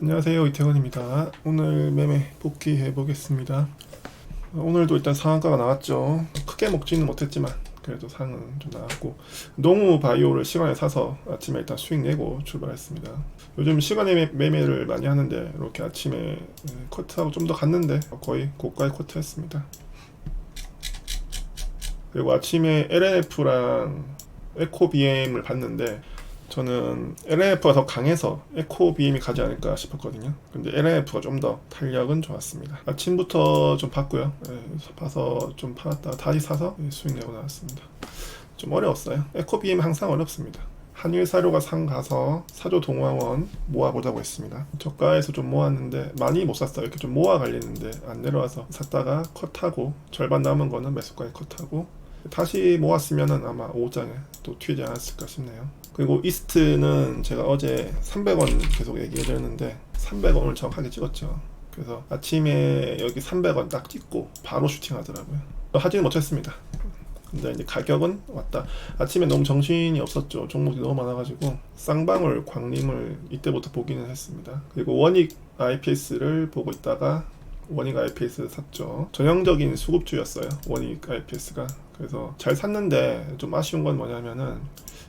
안녕하세요 이태원입니다. 오늘 매매 복귀해 보겠습니다. 오늘도 일단 상한가가 나왔죠. 크게 먹지는 못했지만 그래도 상은 좀 나왔고 농우 바이오를 시간에 사서 아침에 일단 수익 내고 출발했습니다. 요즘 시간에 매- 매매를 많이 하는데 이렇게 아침에 커트하고 좀 더 갔는데 거의 고가의 커트했습니다. 그리고 아침에 LNF랑 에코BM을 봤는데 저는 LNF가 더 강해서 에코BM이 가지 않을까 싶었거든요. 근데 LNF가 좀 더 탄력은 좋았습니다. 아침부터 좀 봤고요. 예, 봐서 좀 팔았다가 다시 사서 예, 수익 내고 나왔습니다. 좀 어려웠어요. 에코BM 항상 어렵습니다. 한일 사료가 상 가서 사조 동화원 모아보자고 했습니다. 저가에서 좀 모았는데 많이 못 샀어요. 이렇게 좀 모아 갈리는데 안 내려와서 샀다가 컷하고 절반 남은 거는 매수가에 컷하고 다시 모았으면은 아마 5장에 또 튀지 않았을까 싶네요. 그리고 이스트는 제가 어제 300원 계속 얘기해드렸는데 300원을 정확하게 찍었죠. 그래서 아침에 여기 300원 딱 찍고 바로 슈팅하더라고요. 하지는 못했습니다. 근데 이제 가격은 왔다. 아침에 너무 정신이 없었죠. 종목이 너무 많아가지고 쌍방울, 광림을 이때부터 보기는 했습니다. 그리고 원익 IPS를 보고 있다가 원익 IPS 샀죠. 전형적인 수급주였어요. 원익 IPS가. 그래서 잘 샀는데 좀 아쉬운 건 뭐냐면은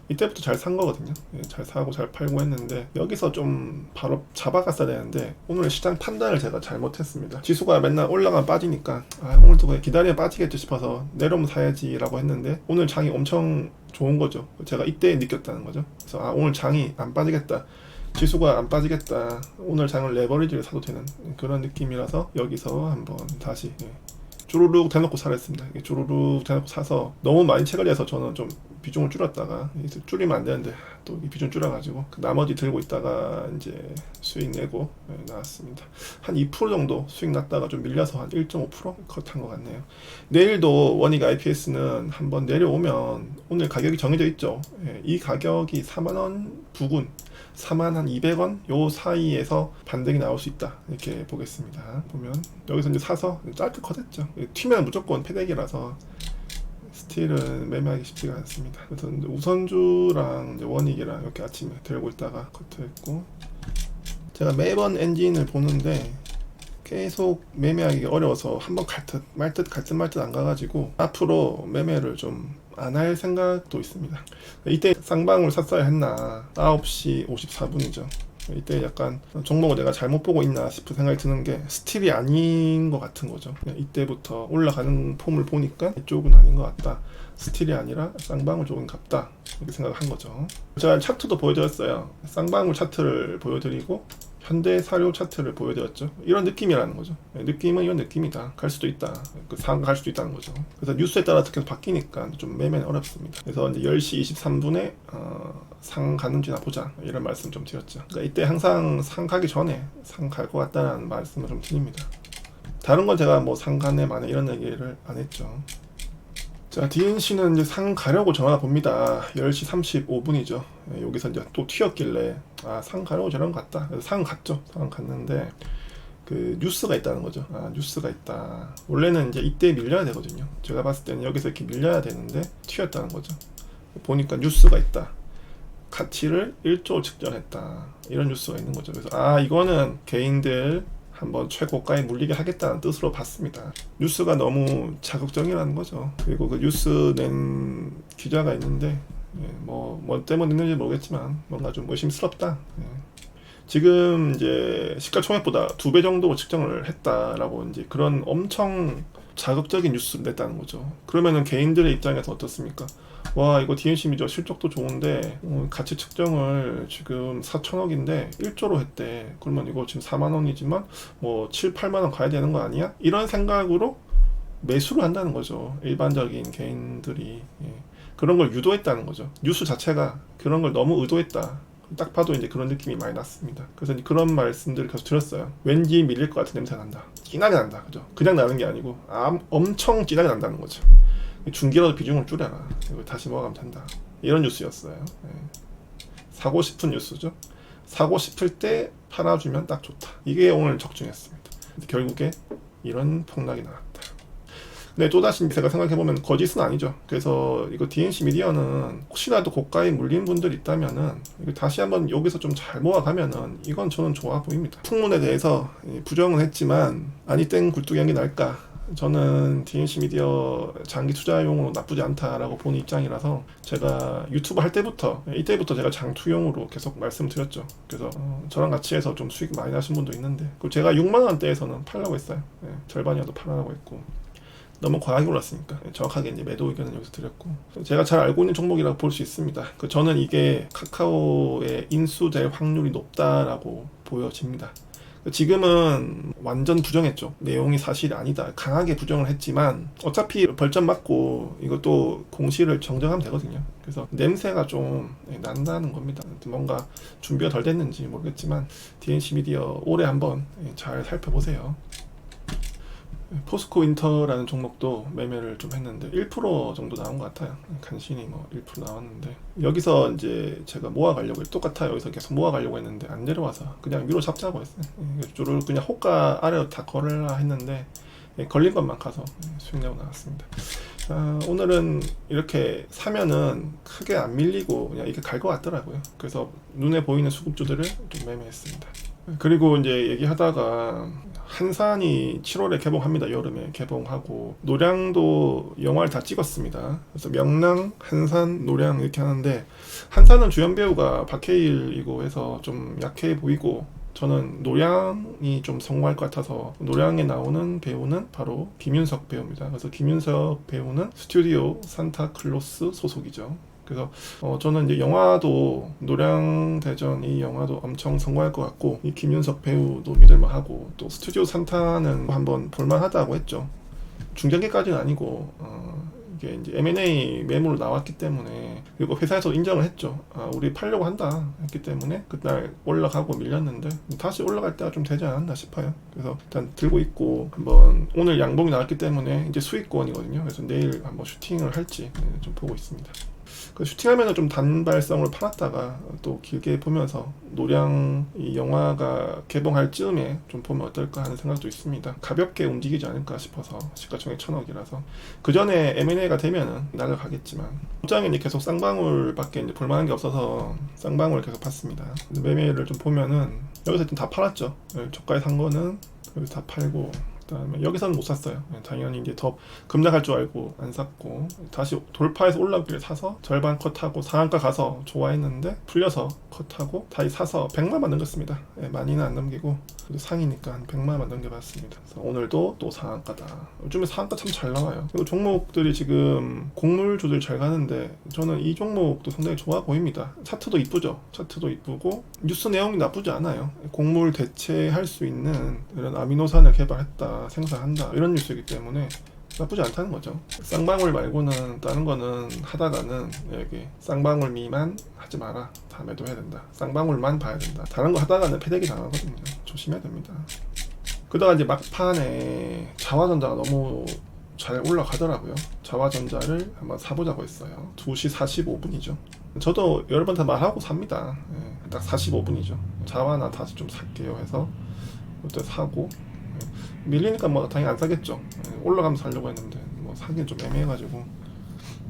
이때부터 잘 산 거거든요. 예, 잘 사고 잘 팔고 했는데 여기서 좀 바로 잡아갔어야 되는데 오늘 시장 판단을 제가 잘못했습니다. 지수가 맨날 올라가 빠지니까 아, 오늘도 기다리면 빠지겠지 싶어서 내려오면 사야지라고 했는데 오늘 장이 엄청 좋은 거죠. 제가 이때 느꼈다는 거죠. 그래서 아 오늘 장이 안 빠지겠다. 지수가 안 빠지겠다. 오늘 장을 레버리지를 사도 되는 그런 느낌이라서 여기서 한번 다시 예, 주르륵 대놓고 사랬습니다. 주르륵 대놓고 사서 너무 많이 채걸려서 저는 좀 비중을 줄였다가 줄이면 안 되는데 또 이 비중 줄여가지고 그 나머지 들고 있다가 이제 수익 내고 네, 나왔습니다. 한 2% 정도 수익 났다가 좀 밀려서 한 1.5% 컷한 것 같네요. 내일도 원익 IPS는 한번 내려오면 오늘 가격이 정해져 있죠. 예, 이 가격이 4만 원 부근 4만 한 200원 요 사이에서 반등이 나올 수 있다 이렇게 보겠습니다. 보면 여기서 이제 사서 짧게 컷했죠. 튀면 무조건 패대기라서 스틸은 매매하기 쉽지가 않습니다. 그래서 이제 우선주랑 이제 원익이랑 이렇게 아침에 들고 있다가 커트했고 제가 매번 엔진을 보는데 계속 매매하기 어려워서 한번 갈듯 말듯 갈듯 말듯 안 가가지고 앞으로 매매를 좀 안 할 생각도 있습니다. 이때 쌍방울 샀어야 했나 9시 54분이죠. 이때 약간 종목을 내가 잘못 보고 있나 싶은 생각이 드는 게 스틸이 아닌 것 같은 거죠. 이때부터 올라가는 폼을 보니까 이쪽은 아닌 것 같다. 스틸이 아니라 쌍방울 쪽은 같다. 이렇게 생각을 한 거죠. 제가 차트도 보여드렸어요. 쌍방울 차트를 보여드리고 현대 사료 차트를 보여드렸죠. 이런 느낌이라는 거죠. 네, 느낌은 이런 느낌이다. 갈 수도 있다. 그 상가 갈 수도 있다는 거죠. 그래서 뉴스에 따라 계속 바뀌니까 좀 매매는 어렵습니다. 그래서 이제 10시 23분에 어, 상 가는지나 보자. 이런 말씀 좀 드렸죠. 그러니까 이때 항상 상 가기 전에 상 갈 것 같다는 말씀을 좀 드립니다. 다른 건 제가 뭐상 가네 만에 이런 얘기를 안 했죠. 자, DNC는 이제 상 가려고 전화 봅니다. 10시 35분이죠. 여기서 이제 또 튀었길래, 아, 상 가려고 것 같다. 그래서 상 갔죠. 상 갔는데, 그, 뉴스가 있다는 거죠. 아, 뉴스가 있다. 원래는 이제 이때 밀려야 되거든요. 제가 봤을 때는 여기서 이렇게 밀려야 되는데, 튀었다는 거죠. 보니까 뉴스가 있다. 가치를 1조 측정했다. 이런 뉴스가 있는 거죠. 그래서, 아, 이거는 개인들 한번 최고가에 물리게 하겠다는 뜻으로 봤습니다. 뉴스가 너무 자극적이라는 거죠. 그리고 그 뉴스 낸 기자가 있는데 예, 뭐, 뭐 때문에 있는지 모르겠지만 뭔가 좀 의심스럽다. 예. 지금 이제 시가총액보다 두 배 정도 측정을 했다라고 이제 그런 엄청 자극적인 뉴스를 냈다는 거죠. 그러면은 개인들의 입장에서 어떻습니까? 와 이거 DNC 미저 실적도 좋은데 어, 가치 측정을 지금 4천억인데 1조로 했대. 그러면 이거 지금 4만 원이지만 뭐 7, 8만 원 가야 되는 거 아니야? 이런 생각으로 매수를 한다는 거죠. 일반적인 개인들이 예. 그런 걸 유도했다는 거죠. 뉴스 자체가 그런 걸 너무 의도했다. 딱 봐도 이제 그런 느낌이 많이 났습니다. 그래서 그런 말씀들을 계속 드렸어요. 왠지 밀릴 것 같은 냄새 가 난다. 진하게 난다. 그죠? 그냥 나는 게 아니고 아, 엄청 진하게 난다는 거죠. 중기라도 비중을 줄여라. 이거 다시 먹으면 된다. 이런 뉴스였어요. 예. 사고 싶은 뉴스죠. 사고 싶을 때 팔아주면 딱 좋다. 이게 오늘 적중했습니다. 결국에 이런 폭락이 나왔다. 근데 또다시 제가 생각해보면 거짓은 아니죠. 그래서 이거 DNC 미디어는 혹시라도 고가에 물린 분들 있다면은 다시 한번 여기서 좀 잘 모아가면은 이건 저는 좋아 보입니다. 풍문에 대해서 부정은 했지만 아니 땡 굴뚝이 한게 날까? 저는 DNC 미디어 장기 투자용으로 나쁘지 않다라고 보는 입장이라서 제가 유튜브 할 때부터 이때부터 제가 장투용으로 계속 말씀드렸죠. 그래서 어, 저랑 같이 해서 좀 수익 많이 나신 분도 있는데 그 제가 6만 원대에서는 팔라고 했어요. 네, 절반이라도 팔라고 했고 너무 과하게 올랐으니까 정확하게 이제 매도 의견을 여기서 드렸고 제가 잘 알고 있는 종목이라고 볼 수 있습니다. 그 저는 이게 카카오의 인수될 확률이 높다라고 보여집니다. 지금은 완전 부정했죠. 내용이 사실이 아니다. 강하게 부정을 했지만 어차피 벌점 맞고 이것도 공시를 정정하면 되거든요. 그래서 냄새가 좀 난다는 겁니다. 뭔가 준비가 덜 됐는지 모르겠지만 DNC 미디어 올해 한번 잘 살펴보세요. 포스코 인터라는 종목도 매매를 좀 했는데 1% 정도 나온 것 같아요. 간신히 뭐 1% 나왔는데 여기서 이제 제가 모아가려고 똑같아요. 여기서 계속 모아가려고 했는데 안 내려와서 그냥 위로 잡자고 했어요. 줄을 그냥 호가 아래로 다 걸으라 했는데 예, 걸린 것만 가서 수익 내고 나왔습니다. 아, 오늘은 이렇게 사면은 크게 안 밀리고 그냥 이렇게 갈 것 같더라고요. 그래서 눈에 보이는 수급주들을 좀 매매했습니다. 그리고 이제 얘기하다가 한산이 7월에 개봉합니다. 여름에 개봉하고 노량도 영화를 다 찍었습니다. 그래서 명랑, 한산, 노량 이렇게 하는데 한산은 주연 배우가 박해일이고 해서 좀 약해 보이고 저는 노량이 좀 성공할 것 같아서 노량에 나오는 배우는 바로 김윤석 배우입니다. 그래서 김윤석 배우는 스튜디오 산타클로스 소속이죠. 그래서 어, 저는 이제 영화도 노량대전 이 영화도 엄청 성공할 것 같고 이 김윤석 배우도 믿을만하고 또 스튜디오 산타는 한번 볼만하다고 했죠. 중장기까지는 아니고 어, 이게 이제 M&A 매물 나왔기 때문에 그리고 회사에서 인정을 했죠. 아, 우리 팔려고 한다 했기 때문에 그날 올라가고 밀렸는데 다시 올라갈 때가 좀 되지 않았나 싶어요. 그래서 일단 들고 있고 한번 오늘 양봉이 나왔기 때문에 이제 수익권이거든요. 그래서 내일 한번 슈팅을 할지 네, 좀 보고 있습니다. 그 슈팅하면은 좀 단발성으로 팔았다가 또 길게 보면서 노량 이 영화가 개봉할 즈음에 좀 보면 어떨까 하는 생각도 있습니다. 가볍게 움직이지 않을까 싶어서 시가총액 천억이라서 그 전에 M&A가 되면은 날아가겠지만 입장에 이제 계속 쌍방울밖에 이제 볼만한 게 없어서 쌍방울 계속 봤습니다. 매매를 좀 보면은 여기서 좀 다 팔았죠. 네, 저가에 산 거는 여기서 다 팔고 그다음에 여기서는 못 샀어요. 네, 당연히 이제 더 급락할 줄 알고 안 샀고 다시 돌파해서 올라오기를 사서 절반 컷하고 상한가 가서 좋아했는데 풀려서 컷하고 다시 사서 100만만 넘겼습니다. 네, 많이는 안 넘기고 상이니까 한 100만만 넘겨봤습니다. 오늘도 또 상한가다. 요즘에 상한가 참 잘 나와요. 그리고 종목들이 지금 곡물 조절 잘 가는데 저는 이 종목도 상당히 좋아 보입니다. 차트도 이쁘죠. 차트도 이쁘고 뉴스 내용이 나쁘지 않아요. 곡물 대체할 수 있는 이런 아미노산을 개발했다, 생산한다 이런 뉴스이기 때문에 나쁘지 않다는 거죠. 쌍방울 말고는 다른 거는 하다가는 여기 쌍방울 미만 하지 마라. 다음에도 해야 된다. 쌍방울만 봐야 된다. 다른 거 하다가는 패대기 당하거든요. 조심해야 됩니다. 그다가 이제 막판에 자화전자가 너무 잘 올라가더라고요. 자화전자를 한번 사보자고 했어요. 2시 45분이죠. 저도 여러 번 다 말하고 삽니다. 예, 딱 45분이죠. 자화나 다시 좀 살게요 해서 그때 사고 예, 밀리니까 뭐 당연히 안 사겠죠. 예, 올라가면서 살려고 했는데 뭐 사긴 좀 애매해가지고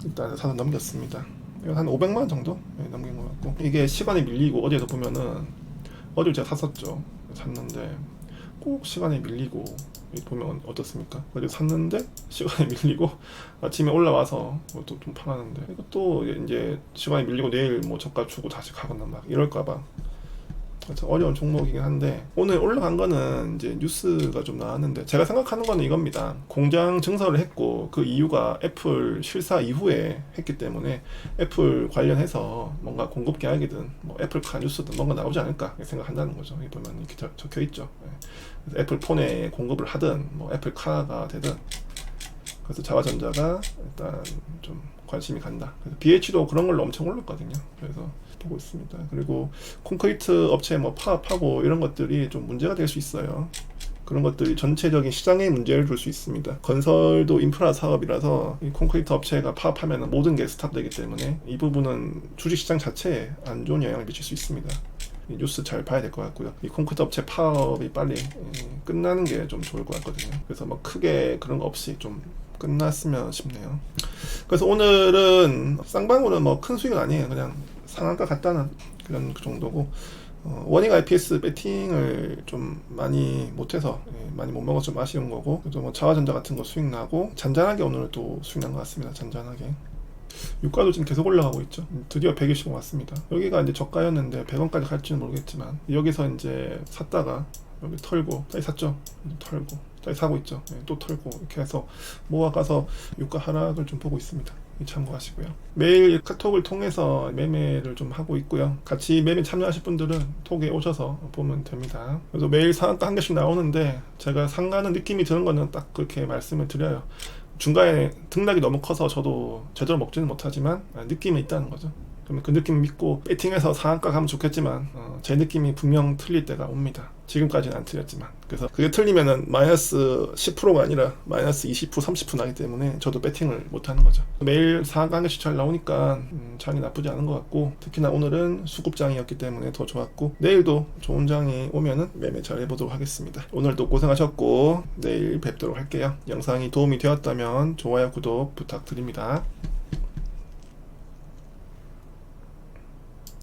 일단 사서 넘겼습니다. 한 500만 원 정도 예, 넘긴 것 같고 이게 시간이 밀리고 어제도 보면은 어제 제가 샀었죠. 샀는데 꼭 시간이 밀리고 보면 어떻습니까? 어제 샀는데 시간이 밀리고 아침에 올라와서 또 좀 팔았는데 이것도 이제 시간이 밀리고 내일 뭐 저가 주고 다시 가거나 막 이럴까봐 어려운 종목이긴 한데 오늘 올라간 거는 이제 뉴스가 좀 나왔는데 제가 생각하는 거는 이겁니다. 공장 증설을 했고 그 이유가 애플 실사 이후에 했기 때문에 애플 관련해서 뭔가 공급 계약이든 뭐 애플카 뉴스든 뭔가 나오지 않을까 생각한다는 거죠. 여기 보면 이렇게 적, 적혀 있죠. 네. 애플 폰에 공급을 하든 뭐 애플카가 되든 그래서 자화전자가 일단 좀 관심이 간다. 그래서 BH도 그런 걸로 엄청 올랐거든요. 그래서 보고 있습니다. 그리고 콘크리트 업체 뭐 파업하고 이런 것들이 좀 문제가 될 수 있어요. 그런 것들이 전체적인 시장에 문제를 줄 수 있습니다. 건설도 인프라 사업이라서 이 콘크리트 업체가 파업하면 모든 게 스탑되기 때문에 이 부분은 주식 시장 자체에 안 좋은 영향을 미칠 수 있습니다. 이 뉴스 잘 봐야 될 것 같고요. 이 콘크리트 업체 파업이 빨리 예, 끝나는 게 좀 좋을 것 같거든요. 그래서 뭐 크게 그런 거 없이 좀 끝났으면 싶네요. 그래서 오늘은 쌍방울은 뭐 큰 수익은 아니에요. 그냥 상한가 갔다는 그런 그 정도고 어, 원익 IPS 배팅을 좀 많이 못해서 예, 많이 못 먹어서 좀 아쉬운 거고 그래도 뭐 자화전자 같은 거 수익 나고 잔잔하게 오늘 또 수익 난 것 같습니다. 잔잔하게. 유가도 지금 계속 올라가고 있죠. 드디어 120원 왔습니다. 여기가 이제 저가였는데 100원까지 갈지는 모르겠지만 여기서 이제 샀다가 여기 털고 다시 샀죠. 털고 다시 사고 있죠. 네, 또 털고 이렇게 해서 모아가서 유가 하락을 좀 보고 있습니다. 이 참고하시고요. 매일 카톡을 통해서 매매를 좀 하고 있고요. 같이 매매 참여하실 분들은 톡에 오셔서 보면 됩니다. 그래서 매일 상한가 한 개씩 나오는데 제가 상가는 느낌이 드는 거는 딱 그렇게 말씀을 드려요. 중간에 등락이 너무 커서 저도 제대로 먹지는 못하지만 아, 느낌이 있다는 거죠. 그러면 그 느낌 믿고 배팅해서 상한가 가면 좋겠지만 어, 제 느낌이 분명 틀릴 때가 옵니다. 지금까지는 안 틀렸지만 그래서 그게 틀리면은 마이너스 10%가 아니라 마이너스 20% 30% 나기 때문에 저도 배팅을 못 하는 거죠. 매일 상한가 한 개씩 잘 나오니까 음, 장이 나쁘지 않은 것 같고 특히나 오늘은 수급장이었기 때문에 더 좋았고 내일도 좋은 장이 오면은 매매 잘 해보도록 하겠습니다. 오늘도 고생하셨고 내일 뵙도록 할게요. 영상이 도움이 되었다면 좋아요 구독 부탁드립니다.